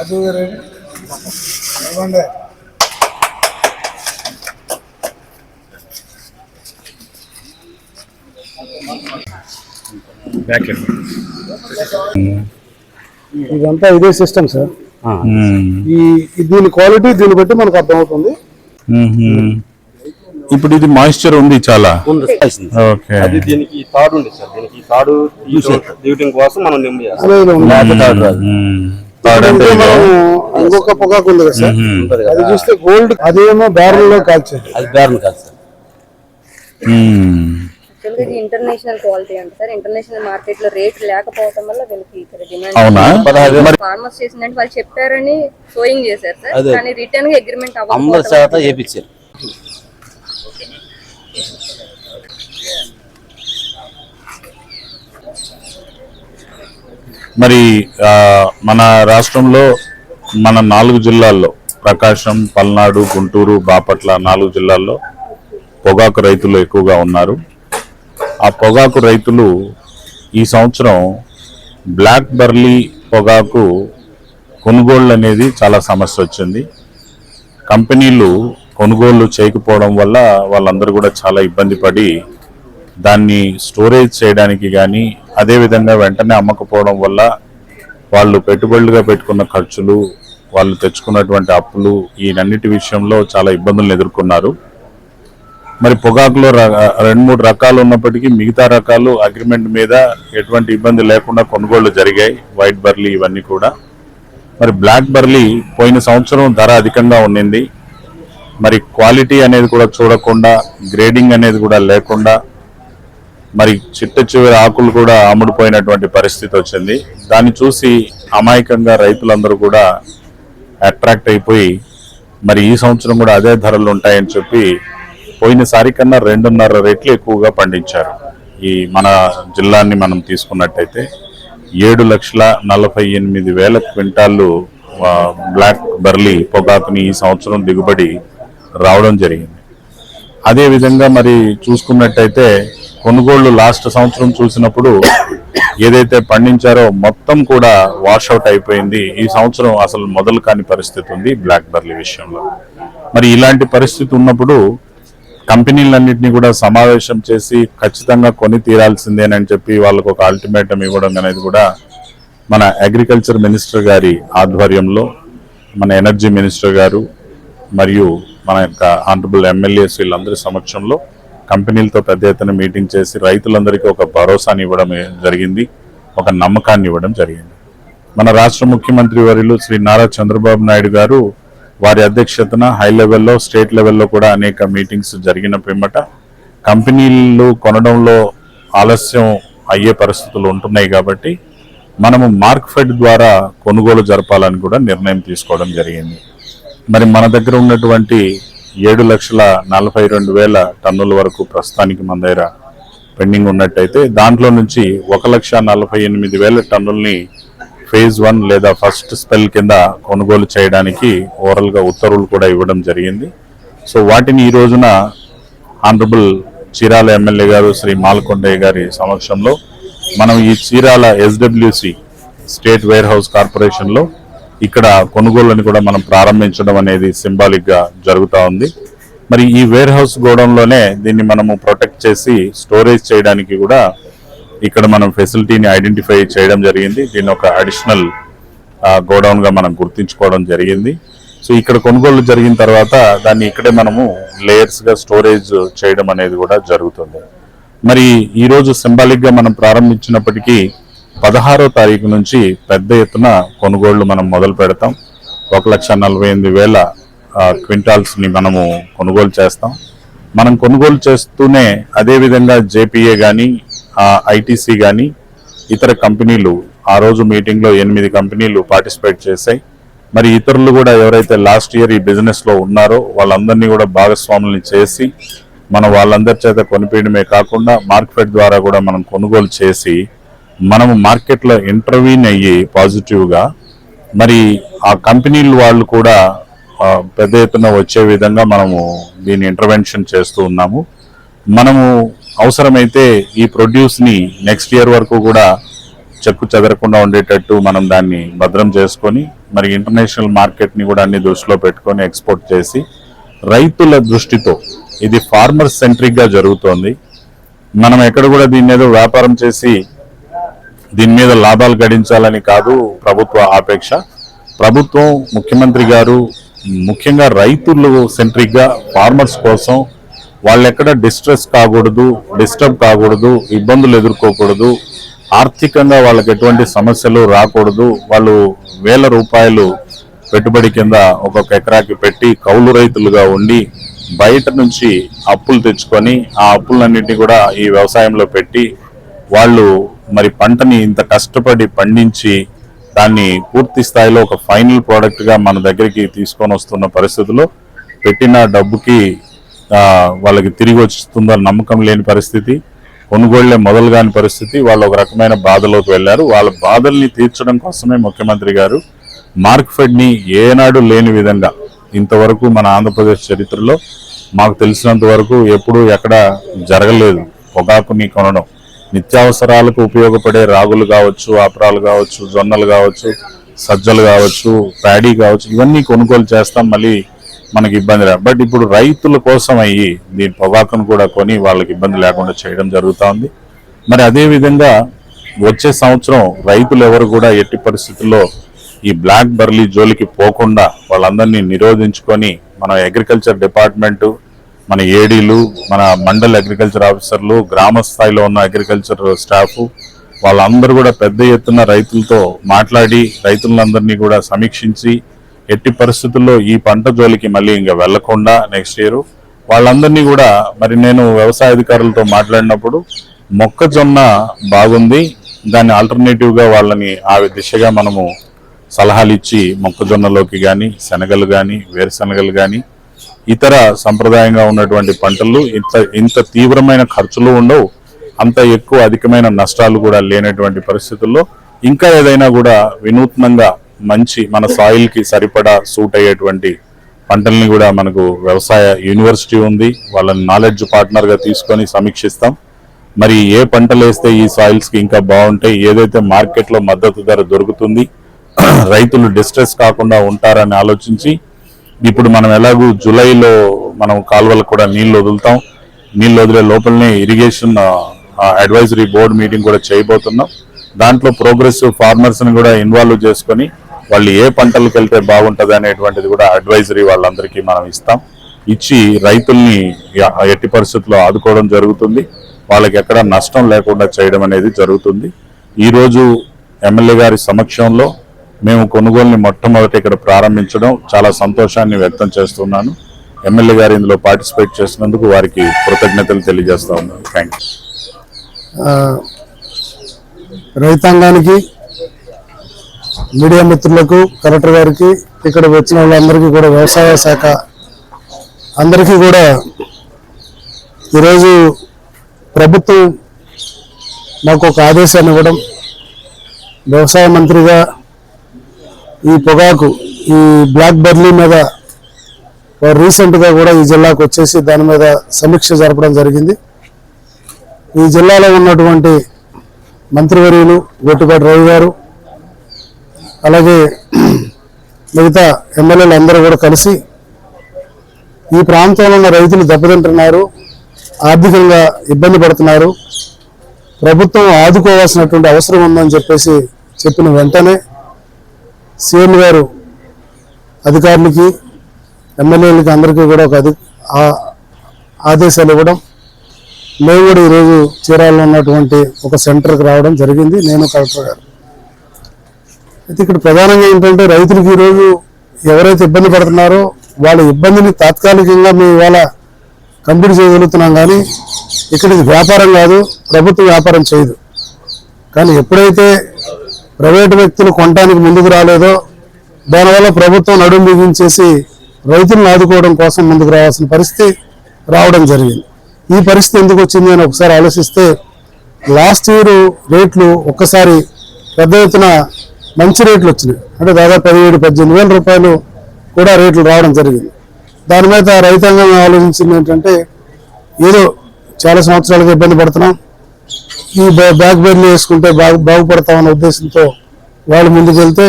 Aduh, ini apa? Apa ఇదంతా ఇదే system sir ఈ ఈ దీని క్వాలిటీ దీన్ని బట్టి మనకు అర్థమవుతుంది. ఇప్పుడు ఇది మాయిశ్చర్ ఉంది చాలా. ఓకే. అది దీనికి ఈ తాడు ఉంది సార్ దీనికి తాడు తీయటం- కోసం మనం నిమ్మ చేస్తాం ఇంకొక పొగాకు ఉంది కదా సార్. అది చూస్తే గోల్డ్ అదేమో బ్యారెల్లో కాల్చేది. అది సార్ మ్మ్. యాక్చువల్గా ఇది ఇంటర్నేషనల్ క్వాలిటీ అంటే సార్. ఇంటర్నేషనల్ మార్కెట్లో రేట్ లేకపోవడం వల్ల వీళ్ళకి ఇక్కడ డిమాండ్ మరి ఫార్మర్స్ చేసిందంటే వాళ్ళు చెప్పారని సోయింగ్ చేశారు సార్. కానీ రిటర్న్గా అగ్రిమెంట్ చేత వల్ల వేపించారు మరి మన రాష్ట్రంలో మన నాలుగు జిల్లాల్లో ప్రకాశం పల్నాడు గుంటూరు బాపట్ల నాలుగు జిల్లాల్లో పొగాకు రైతులు ఎక్కువగా ఉన్నారు. ఆ పొగాకు రైతులు ఈ సంవత్సరం బ్లాక్ బర్లీ పొగాకు కొనుగోళ్ళు అనేది చాలా సమస్య వచ్చింది. కంపెనీలు కొనుగోళ్ళు చేయకపోవడం వల్ల వాళ్ళందరూ కూడా చాలా ఇబ్బంది పడి దాన్ని స్టోరేజ్ చేయడానికి కానీ అదేవిధంగా వెంటనే అమ్మకపోవడం వల్ల వాళ్ళు పెట్టుబడులుగా పెట్టుకున్న ఖర్చులు వాళ్ళు తెచ్చుకున్నటువంటి అప్పులు ఈయనన్నిటి విషయంలో చాలా ఇబ్బందులను ఎదుర్కొన్నారు. మరి పొగాకులో ర- రెండు మూడు రకాలు ఉన్నప్పటికీ మిగతా రకాలు అగ్రిమెంట్ మీద ఎటువంటి ఇబ్బంది లేకుండా కొనుగోళ్ళు జరిగాయి. వైట్ బర్లీ ఇవన్నీ కూడా. మరి బ్లాక్ బర్లీ పోయిన సంవత్సరం ధర అధికంగా ఉండింది మరి క్వాలిటీ అనేది కూడా చూడకుండా గ్రేడింగ్ అనేది కూడా లేకుండా మరి చిట్ట చివరి ఆకులు కూడా అమ్ముడుపోయినటువంటి పరిస్థితి వచ్చింది. దాన్ని చూసి అమాయకంగా రైతులందరూ కూడా అట్రాక్ట్ అయిపోయి మరి ఈ సంవత్సరం కూడా అదే ధరలు ఉంటాయని చెప్పి పోయినసారి కన్నా రెండున్నర రెట్లు ఎక్కువగా పండించారు. ఈ మన జిల్లాని మనం తీసుకున్నట్టయితే ఏడు లక్షల నలభై ఎనిమిది వేల క్వింటాళ్ళు బ్లాక్ బర్లీ పొగాకుని ఈ సంవత్సరం దిగుబడి రావడం జరిగింది. అదేవిధంగా మరి చూసుకున్నట్టయితే కొనుగోళ్ళు లాస్ట్ సంవత్సరం చూసినప్పుడు ఏదైతే పండించారో మొత్తం కూడా వాషౌట్ అయిపోయింది. ఈ సంవత్సరం అసలు మొదలు కాని పరిస్థితి ఉంది బ్లాక్ బర్లీ విషయంలో. మరి ఇలాంటి పరిస్థితి ఉన్నప్పుడు కంపెనీలన్నింటినీ కూడా సమావేశం చేసి ఖచ్చితంగా కొని తీరాల్సిందేనని చెప్పి వాళ్ళకు ఒక అల్టిమేటం ఇవ్వడం అనేది కూడా మన అగ్రికల్చర్ మినిస్టర్ గారి ఆధ్వర్యంలో మన ఎనర్జీ మినిస్టర్ గారు మరియు మన యొక్క ఆనరబుల్ ఎమ్మెల్యేస్ వీళ్ళందరి సమక్షంలో కంపెనీలతో పెద్ద ఎత్తున మీటింగ్ చేసి రైతులందరికీ ఒక భరోసాని ఇవ్వడం జరిగింది ఒక నమ్మకాన్ని ఇవ్వడం జరిగింది. మన రాష్ట్ర ముఖ్యమంత్రి వర్యులు శ్రీ నారా చంద్రబాబు నాయుడు గారు వారి అధ్యక్షతన హై లెవెల్లో స్టేట్ లెవెల్లో కూడా అనేక మీటింగ్స్ జరిగిన పిమ్మట కంపెనీలు కొనడంలో ఆలస్యం అయ్యే పరిస్థితులు ఉంటున్నాయి కాబట్టి మనము మార్క్ ఫెడ్ ద్వారా కొనుగోలు జరపాలని కూడా నిర్ణయం తీసుకోవడం జరిగింది. మరి మన దగ్గర ఉన్నటువంటి ఏడు లక్షల నలభై రెండు వేల టన్నుల వరకు ప్రస్తుతానికి మన దగ్గర పెండింగ్ ఉన్నట్టయితే దాంట్లో నుంచి ఒక లక్ష నలభై ఎనిమిది వేల టన్నుల్ని ఫేజ్ వన్ లేదా ఫస్ట్ స్పెల్ కింద కొనుగోలు చేయడానికి ఓరల్గా ఉత్తర్వులు కూడా ఇవ్వడం జరిగింది. సో వాటిని ఈ రోజున ఆనరబుల్ చీరాల ఎమ్మెల్యే గారు శ్రీ మాల్కొండయ్య గారి సమక్షంలో మనం ఈ Chirala SWC state warehouse కార్పొరేషన్లో ఇక్కడ కొనుగోళ్ళని కూడా మనం ప్రారంభించడం అనేది సింబాలిక్గా జరుగుతూ ఉంది. మరి ఈ వేర్ హౌస్ గోడంలోనే దీన్ని మనము ప్రొటెక్ట్ చేసి స్టోరేజ్ చేయడానికి కూడా ఇక్కడ మనం ఫెసిలిటీని ఐడెంటిఫై చేయడం జరిగింది. దీన్ని ఒక అడిషనల్ గోడౌన్గా మనం గుర్తించుకోవడం జరిగింది. సో ఇక్కడ కొనుగోలు జరిగిన తర్వాత దాన్ని ఇక్కడే మనము లేయర్స్గా స్టోరేజ్ చేయడం అనేది కూడా జరుగుతుంది. మరి ఈరోజు సింబాలిక్గా మనం ప్రారంభించినప్పటికీ పదహారో తారీఖు నుంచి పెద్ద ఎత్తున కొనుగోళ్ళు మనం మొదలు పెడతాం. ఒక లక్ష నలభై ఎనిమిది వేల క్వింటాల్స్ని మనము కొనుగోలు చేస్తాం. మనం కొనుగోలు చేస్తూనే అదే విధంగా జేపీఏ కానీ ఐటీసీ కానీ ఇతర కంపెనీలు ఆ రోజు మీటింగ్లో ఎనిమిది కంపెనీలు పార్టిసిపేట్ చేశాయి. మరి ఇతరులు కూడా ఎవరైతే లాస్ట్ ఇయర్ ఈ బిజినెస్లో ఉన్నారో వాళ్ళందరినీ కూడా భాగస్వాముల్ని చేసి మనం వాళ్ళందరి చేత కొనిపించడమే కాకుండా మార్కెట్ ద్వారా కూడా మనం కొనుగోలు చేసి మనము మార్కెట్లో ఇంటర్వ్యూన్ అయ్యి పాజిటివ్గా మరి ఆ కంపెనీలు వాళ్ళు కూడా పెద్ద ఎత్తున వచ్చే విధంగా మనము దీన్ని ఇంటర్వెన్షన్ చేస్తూ ఉన్నాము. మనము అవసరమైతే ఈ ప్రొడ్యూస్ని నెక్స్ట్ ఇయర్ వరకు కూడా చెక్కు చెదరకుండా ఉండేటట్టు మనం దాన్ని భద్రం చేసుకొని మరి ఇంటర్నేషనల్ మార్కెట్ని కూడా అన్ని దృష్టిలో పెట్టుకొని ఎక్స్పోర్ట్ చేసి రైతుల దృష్టితో ఇది ఫార్మర్ సెంట్రిక్గా జరుగుతోంది. మనం ఎక్కడ కూడా దీని ఏదో వ్యాపారం చేసి దీని మీద లాభాలు గడించాలని కాదు ప్రభుత్వ ఆపేక్ష. ప్రభుత్వం ముఖ్యమంత్రి గారు ముఖ్యంగా రైతులు సెంట్రిక్గా ఫార్మర్స్ కోసం వాళ్ళు ఎక్కడ డిస్ట్రెస్ కాకూడదు డిస్టర్బ్ కాకూడదు ఇబ్బందులు ఎదుర్కోకూడదు ఆర్థికంగా వాళ్ళకి ఎటువంటి సమస్యలు రాకూడదు వాళ్ళు వేల రూపాయలు పెట్టుబడి కింద ఒక్కొక్క ఎకరాకి పెట్టి కౌలు రైతులుగా ఉండి బయట నుంచి అప్పులు తెచ్చుకొని ఆ అప్పులన్నింటినీ కూడా ఈ వ్యవసాయంలో పెట్టి వాళ్ళు మరి పంటని ఇంత కష్టపడి పండించి దాన్ని పూర్తి స్థాయిలో ఒక ఫైనల్ ప్రోడక్ట్గా మన దగ్గరికి తీసుకొని వస్తున్న పరిస్థితిలో పెట్టిన డబ్బుకి వాళ్ళకి తిరిగి వస్తుందని నమ్మకం లేని పరిస్థితి కొనుగోళ్ళే మొదలు కాని పరిస్థితి వాళ్ళు ఒక రకమైన బాధలోకి వెళ్ళారు. వాళ్ళ బాధల్ని తీర్చడం కోసమే ముఖ్యమంత్రి గారు మార్క్ ఫెడ్ని ఏనాడు లేని విధంగా ఇంతవరకు మన ఆంధ్రప్రదేశ్ చరిత్రలో మాకు తెలిసినంత వరకు ఎప్పుడూ ఎక్కడ జరగలేదు. పొగాకుని కొనడం నిత్యావసరాలకు ఉపయోగపడే రాగులు కావచ్చు ఆపరాలు కావచ్చు జొన్నలు కావచ్చు సజ్జలు కావచ్చు ప్యాడీ కావచ్చు ఇవన్నీ కొనుగోలు చేస్తాం. మళ్ళీ మనకి ఇబ్బంది లేదు బట్ ఇప్పుడు రైతుల కోసం అయ్యి దీని పొగాకును కూడా కొని వాళ్ళకి ఇబ్బంది లేకుండా చేయడం జరుగుతూ ఉంది మరి అదేవిధంగా వచ్చే సంవత్సరం రైతులు ఎవరు కూడా ఎట్టి పరిస్థితుల్లో ఈ బ్లాక్ బర్లీ జోలికి పోకుండా వాళ్ళందరినీ నిరోధించుకొని మన అగ్రికల్చర్ డిపార్ట్మెంటు మన ఏడీలు మన మండల అగ్రికల్చర్ ఆఫీసర్లు గ్రామ స్థాయిలో ఉన్న అగ్రికల్చర్ స్టాఫ్ వాళ్ళందరూ కూడా పెద్ద ఎత్తున రైతులతో మాట్లాడి రైతులందరినీ కూడా సమీక్షించి ఎట్టి పరిస్థితుల్లో ఈ పంట జోలికి మళ్ళీ ఇంకా వెళ్ళకుండా నెక్స్ట్ ఇయర్ వాళ్ళందరినీ కూడా మరి నేను వ్యవసాయ అధికారులతో మాట్లాడినప్పుడు మొక్కజొన్న బాగుంది దాన్ని ఆల్టర్నేటివ్గా వాళ్ళని ఆ దిశగా మనము సలహాలు ఇచ్చి మొక్కజొన్నలోకి కానీ శనగలు కానీ వేరుశనగలు కానీ ఇతర సంప్రదాయంగా ఉన్నటువంటి పంటలు ఇంత ఇంత తీవ్రమైన ఖర్చులు ఉండవు. అంత ఎక్కువ అధికమైన నష్టాలు కూడా లేనటువంటి పరిస్థితుల్లో ఇంకా ఏదైనా కూడా వినూత్నంగా మంచి మన సాయిల్కి సరిపడా సూట్ అయ్యేటువంటి పంటల్ని కూడా మనకు వ్యవసాయ యూనివర్సిటీ ఉంది. వాళ్ళని నాలెడ్జ్ పార్ట్నర్గా తీసుకొని సమీక్షిస్తాం. మరి ఏ పంటలు వేస్తే ఈ సాయిల్స్కి ఇంకా బాగుంటాయి ఏదైతే మార్కెట్లో మద్దతు ధర దొరుకుతుంది రైతులు డిస్ట్రెస్ కాకుండా ఉంటారని ఆలోచించి ఇప్పుడు మనం ఎలాగూ జూలైలో మనం కాలువలకు కూడా నీళ్ళు వదులుతాం. నీళ్ళు వదిలే లోపలనే ఇరిగేషన్ అడ్వైజరీ బోర్డు మీటింగ్ కూడా చేయబోతున్నాం. దాంట్లో ప్రోగ్రెసివ్ ఫార్మర్స్ని కూడా ఇన్వాల్వ్ చేసుకొని వాళ్ళు ఏ పంటలకు వెళ్తే బాగుంటుంది అనేటువంటిది కూడా అడ్వైజరీ వాళ్ళందరికీ మనం ఇస్తాం. ఇచ్చి రైతుల్ని ఎట్టి పరిస్థితుల్లో ఆదుకోవడం జరుగుతుంది. వాళ్ళకి ఎక్కడ నష్టం లేకుండా చేయడం అనేది జరుగుతుంది. ఈరోజు ఎమ్మెల్యే గారి సమక్షంలో మేము కొనుగోలుని మొట్టమొదటి ఇక్కడ ప్రారంభించడం చాలా సంతోషాన్ని వ్యక్తం చేస్తున్నాను. ఎమ్మెల్యే గారు ఇందులో పార్టిసిపేట్ చేసినందుకు వారికి కృతజ్ఞతలు తెలియజేస్తా ఉన్నాను. థ్యాంక్ యూ రైతాంగానికి మీడియా మిత్రులకు కలెక్టర్ గారికి ఇక్కడ వచ్చిన వాళ్ళందరికీ కూడా వ్యవసాయ శాఖ అందరికీ కూడా ఈరోజు ప్రభుత్వం మాకు ఒక ఆదేశాన్ని ఇవ్వడం. వ్యవసాయ మంత్రిగా ఈ పొగాకు ఈ బ్లాక్ బెర్లీ మీద వారు రీసెంట్గా కూడా ఈ జిల్లాకు వచ్చేసి దాని మీద సమీక్ష జరపడం జరిగింది. ఈ జిల్లాలో ఉన్నటువంటి మంత్రివర్యులు గొట్టుపాటి రవి గారు అలాగే మిగతా ఎమ్మెల్యేలు అందరూ కూడా కలిసి ఈ ప్రాంతంలో ఉన్న రైతులు దెబ్బతింటున్నారు ఆర్థికంగా ఇబ్బంది పడుతున్నారు. ప్రభుత్వం ఆదుకోవాల్సినటువంటి అవసరం ఉందని చెప్పేసి చెప్పిన వెంటనే సీఎం గారు అధికారులకి ఎమ్మెల్యేలకి అందరికీ కూడా ఒక ఆదేశాలు ఇవ్వడం మేము కూడా ఈరోజు చీరాలలో ఉన్నటువంటి ఒక సెంటర్కి రావడం జరిగింది. నేను కలెక్టర్ గారు అయితే ఇక్కడ ప్రధానంగా ఏంటంటే రైతులకు ఈరోజు ఎవరైతే ఇబ్బంది పడుతున్నారో వాళ్ళ ఇబ్బందిని తాత్కాలికంగా మేము ఇవాళ కంప్లీట్ చేయగలుగుతున్నాం కానీ ఇక్కడ వ్యాపారం కాదు ప్రభుత్వం వ్యాపారం చేయదు. కానీ ఎప్పుడైతే ప్రైవేటు వ్యక్తులు కొనడానికి ముందుకు రాలేదో దానివల్ల ప్రభుత్వం నడుము బిగించేసి రైతులను ఆదుకోవడం కోసం ముందుకు రావాల్సిన పరిస్థితి రావడం జరిగింది. ఈ పరిస్థితి ఎందుకు వచ్చింది అని ఒకసారి ఆలోచిస్తే లాస్ట్ ఇయర్ రేట్లు ఒక్కసారి పెద్ద ఎత్తున మంచి రేట్లు వచ్చినాయి. అంటే దాదాపు పదిహేడు పద్దెనిమిది వేల రూపాయలు కూడా రేట్లు రావడం జరిగింది. దాని మీద రైతాంగం ఆలోచించింది ఏంటంటే ఏదో చాలా సంవత్సరాలుగా ఇబ్బంది పడుతున్నాం. ఈ బ్యా- బ్యాక్ బెర్లు వేసుకుంటే బాగు బాగుపడతామన్న ఉద్దేశంతో వాళ్ళు ముందుకెళ్తే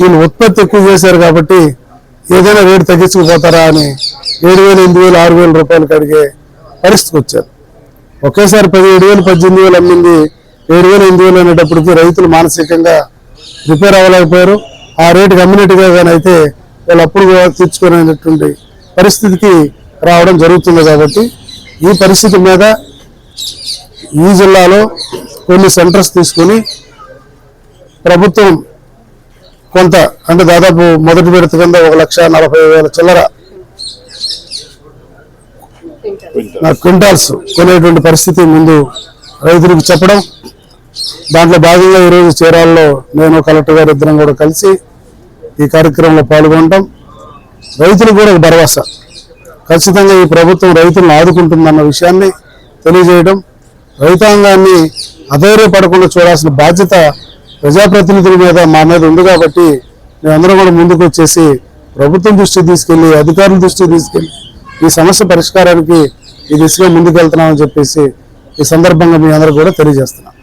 వీళ్ళు ఉత్పత్తి ఎక్కువ చేశారు కాబట్టి ఏదైనా రేటు తగ్గించుకుపోతారా అని ఏడు వేలు ఎనిమిది వేలు ఆరు వేల రూపాయలు కడిగే పరిస్థితికి వచ్చారు. ఒకేసారి పదిహేడు వేలు పద్దెనిమిది వేలు అమ్మింది ఏడు వేలు ఎనిమిది వేలు అనేటప్పటికి రైతులు మానసికంగా రిపేర్ అవ్వలేకపోయారు. ఆ రేటుకి అమ్మినట్టుగా కానీ అయితే వాళ్ళు అప్పుడు తీర్చుకునేటటువంటి పరిస్థితికి రావడం జరుగుతుంది కాబట్టి ఈ పరిస్థితి మీద ఈ జిల్లాలో కొన్ని సెంటర్స్ తీసుకొని ప్రభుత్వం కొంత అంటే దాదాపు మొదటి విడత కింద ఒక లక్ష నలభై వేల చిల్లర క్వింటాల్స్ కొనేటువంటి పరిస్థితి ముందు రైతులకు చెప్పడం. దాంట్లో భాగంగా ఈరోజు చీరాల్లో నేను కలెక్టర్ గారు ఇద్దరం కూడా కలిసి ఈ కార్యక్రమంలో పాల్గొనడం రైతులకు కూడా ఒక భరోసా. ఖచ్చితంగా ఈ ప్రభుత్వం రైతులను ఆదుకుంటుందన్న విషయాన్ని తెలియజేయడం రైతాంగాన్ని అధైర్యపడకుండా చూడాల్సిన బాధ్యత ప్రజాప్రతినిధుల మీద మా మీద ఉంది కాబట్టి మేమందరం కూడా ముందుకు వచ్చేసి ప్రభుత్వం దృష్టికి తీసుకెళ్ళి అధికారుల దృష్టికి తీసుకెళ్ళి ఈ సమస్య పరిష్కారానికి ఈ దిశగా ముందుకెళ్తున్నామని చెప్పేసి ఈ సందర్భంగా మీ అందరూ కూడా తెలియజేస్తున్నాం.